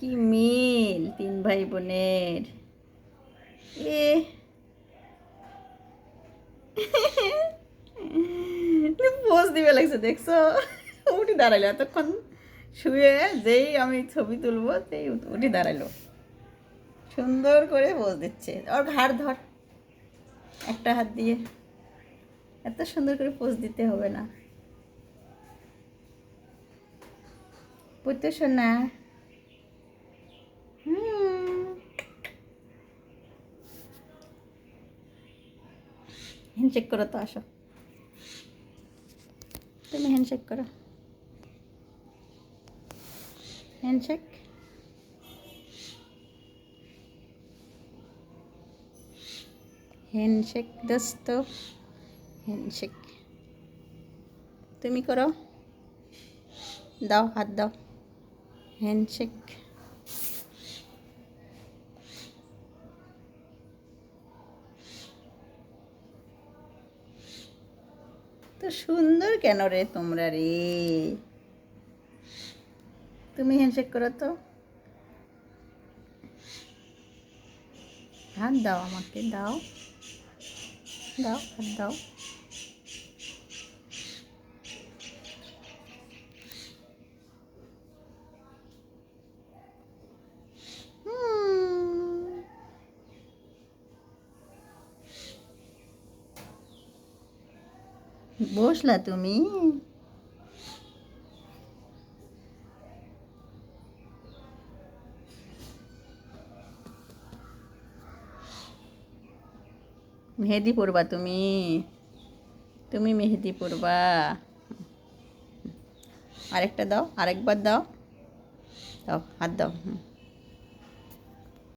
কি মিল তিন ভাই বোনের এ পোজ দিবে লাগছে, দেখছ? উঠি দাঁড়াইলো, এতক্ষণ শুয়ে যেই আমি ছবি তুলবো, সেই উঠি দাঁড়াইলো। সুন্দর করে পোজ দিচ্ছে। ওর ঘাড় ধর, একটা হাত দিয়ে। এত সুন্দর করে পোজ দিতে হবে না। পুত্র সোনা। হ্যান্ডশেক করো তো, আসো। তুমি হ্যান্ডশেক করো। হ্যান্ডশেক হ্যান্ডশেক দোস্ত। হ্যান্ডশেক তুমি করো। দাও, হাত দাও। হ্যান্ডশেক তো সুন্দর কেন রে তোমরা রে? তুমি হ্যান্ডশেক করো তো। হাত দাও আমাকে, দাও। দাও, হাত দাও। বসলা তুমি মেহেদি পরবা তুমি তুমি মেহেদি পরবা আরেকটা দাও আরেকবার দাও দাও হাত দাও হুম